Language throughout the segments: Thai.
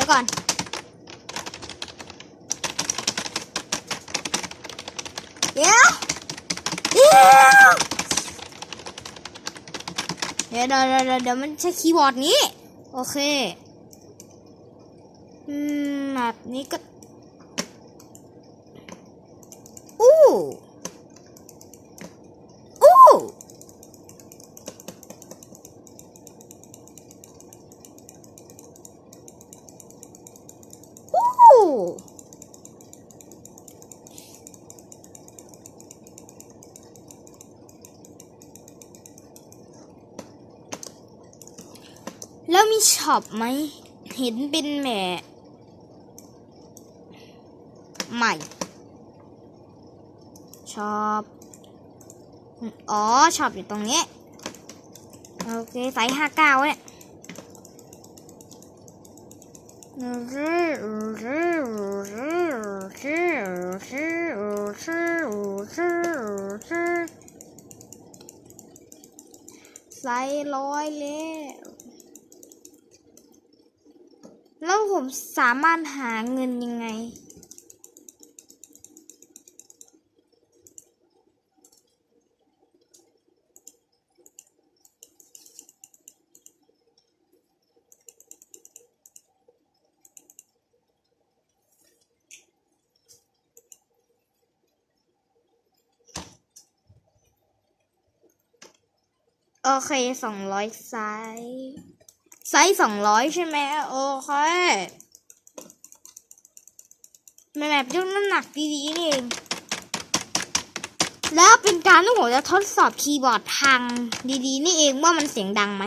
ดี๋ยวก่อน เดี๋ยวเดี๋ยวเดี๋ยวเดี๋ยวเดี๋ยวมันใช้คีย์บอร์ดนี้ โอเคอืมแบบนี้ก็อู้ อู้ แล้วมีช็อปไหม เห็นเป็นแหม่ใหม่ช็อปอ๋อช็อปอยู่ตรงนี้ โอเคไซส์ห้าเก้าเนี่ยไซส์ร้อยแล้ว แล้วผมสามารถหาเงินยังไง โอเคสองร้อยไซส์ ไซส์สองร้อยใช่ไหมโอเคแม่แบบยกน้ำหนักดีๆนี่เองแล้วเป็นการที่ผมจะทดสอบคีย์บอร์ดทางดีๆ นี่เองว่ามันเสียงดังไหม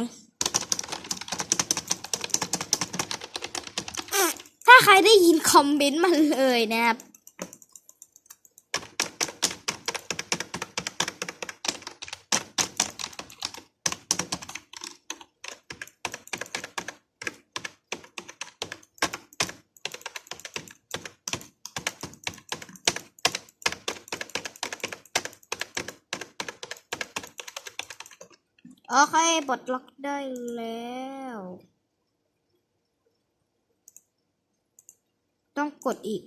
ถ้าใครได้ยินคอมเมนต์มาเลยนะครับ โอเคปลดล็อกได้แล้ว ต้องกดอีก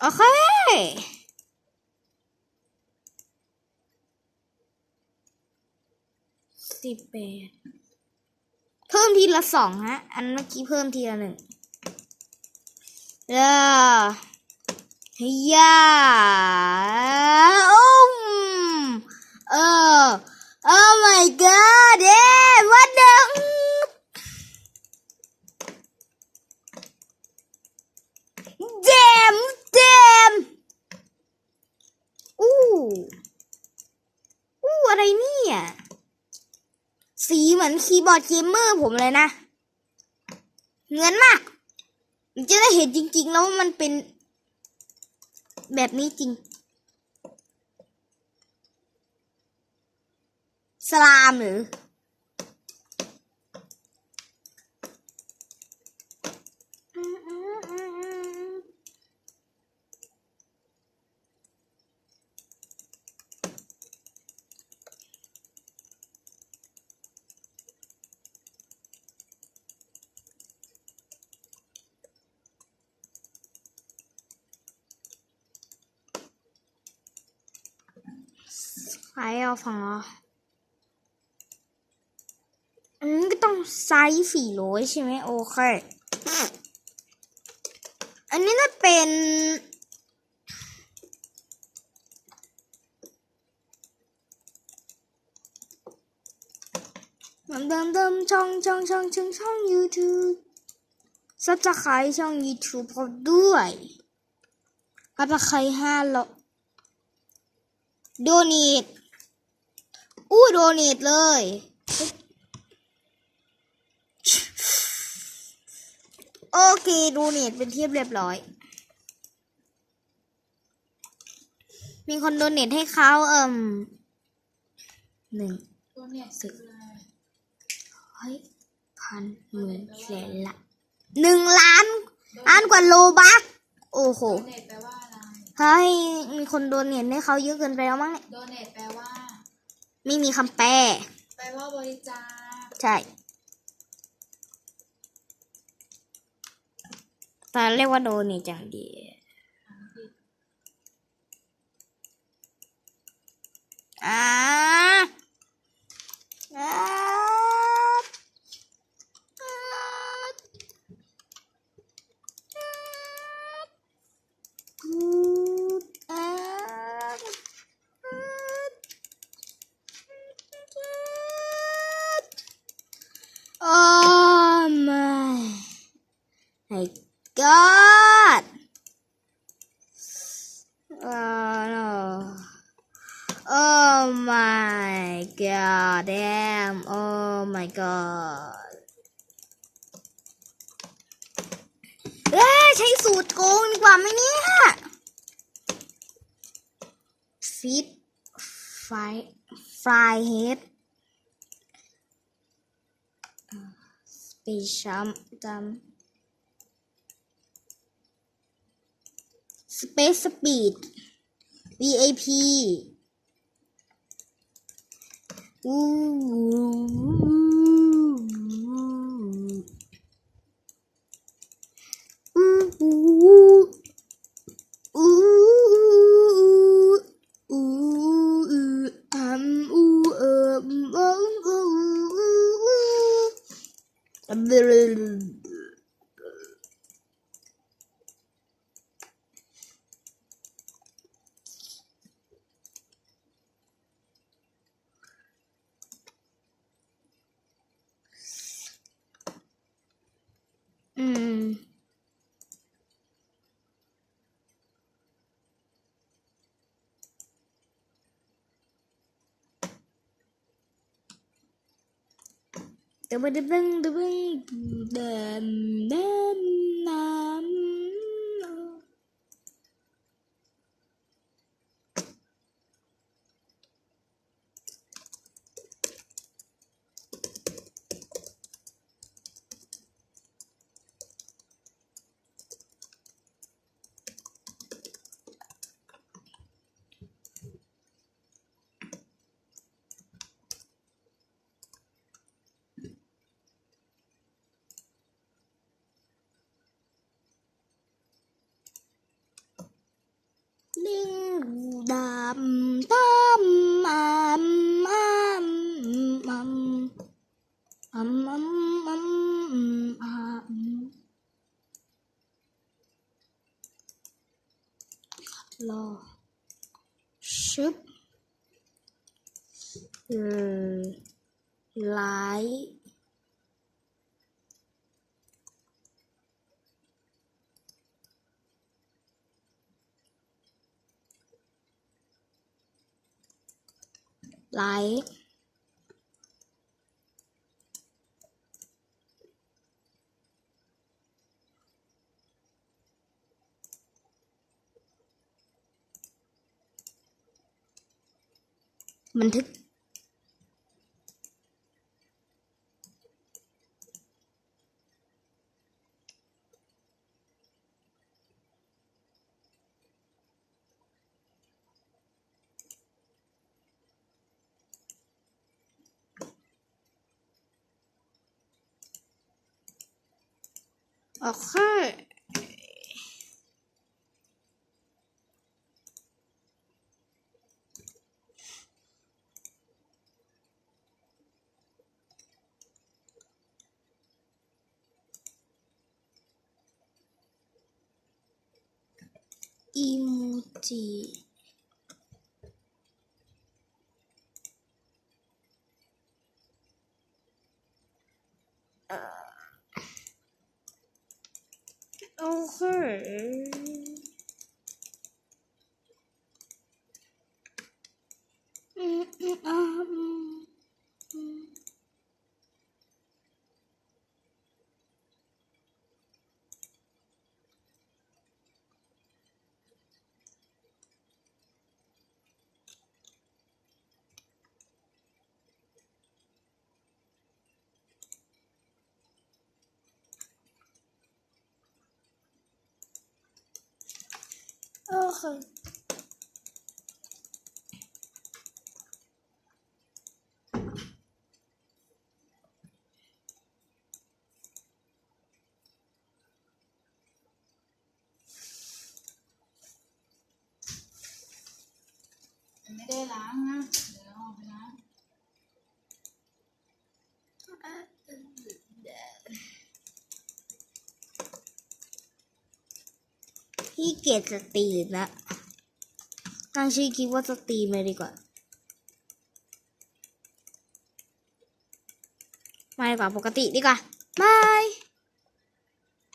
โอเค สิบแปด เพิ่มทีละสองฮะ อันเมื่อกี้เพิ่มทีละหนึ่งเด้อ Yeah. Um. Oh. Oh my god. Yeah. What the? Damn. Damn. อู้อู้อะไรเนี่ย สีเหมือนคีย์บอร์ดเกมเมอร์ผมเลยนะเหมือนมากมันจะได้เห็นจริงๆแล้วว่ามันเป็น แบบนี้จริง สลามหรือ ใครเอาฟังเหรออันนี้ก็ต้องไซส์สี่ร้อยใช่ไหมโอเค อันนี้น่าเป็น เดิมเดิมช่องช่องช่องช่องช่อง YouTube ซับสไครต์ช่อง YouTube พอด้วยซับสไครห้าร้อยโดเนท อู้โดเนทเลย โอเคโดเนทเป็นที่เรียบร้อย มีคนโดเนทให้เขาเอิ่มหนึ่งตัวเนี่ยสิสิบร้อยพันหมื่นแสนละหนึ่งล้านล้านกว่าโลบักโอ้โหโดเนทแปลว่าอะไรเฮ้ยมีคนโดเนทให้เขาเยอะเกินไปแล้วมั้งเนี่ยโดเนทแปลว่า ไม่มีคำแปลไปพ่อบริจาคใช่ตาเรียกว่าโดนนี่จังดีอ่าอ่า Oh no. Oh my god, damn. Oh my god. เอ้ใช้สูตรโกงดีกว่าไหมเนี่ยฟิตไฟไฟเฮดสเปีชัมจำ Space Speed VIP อู้อู้อู้อู้อู้อัมอู้เอิมอู้อู้อู้ อืม ตึบดึงดึงดึงเดิมเดิมน้ำ ลิง ดำตามอัมอัมอัมอัมอัมอัมอัมรอชึบเออ ไลค์บันทึก โอเค โอเไม่ได้ล้างนะ เดี๋ยวออกไปล้าง พี่เกียจสตรีมนะตั้งชื่อคลิปว่าสตรีมเลยดีกว่ามาดีกว่าปกติดีกว่ามา